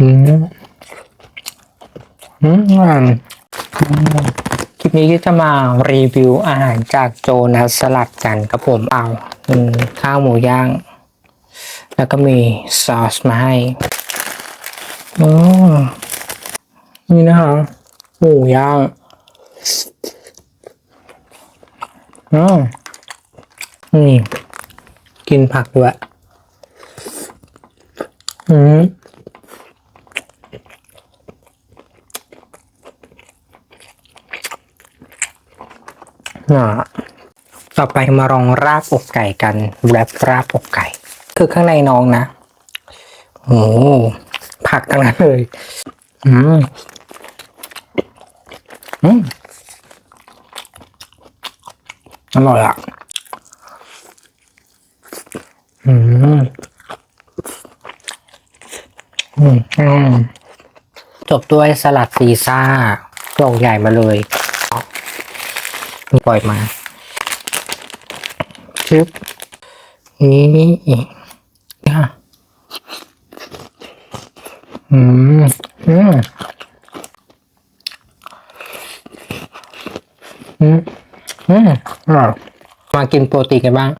อืมอืมคลิปนี้ก็จะมารีวิวอาหารจากโจนัสสลัดกันครับผมเอาอืมข้าวหมูย่าง แล้วก็มีซอสมาให้อ๋อนี่นะคะหมูย่างอ๋อนี่ กินผักด้วยอืม อ่าต่อไปมาลองรากอกไก่กันแรปรากอกไก่ คือข้างในน้องนะโอ้ผักทั้งนั้นเลย อืม อืม อร่อยอะ อืม อืมอืม จบด้วยสลัดซีซ่ากล่องใหญ่มาเลยปล่อยมาชึบนี่ค่ะอืม อืม อืม อืมอร่อยมากินโปรตีนกันบ้าง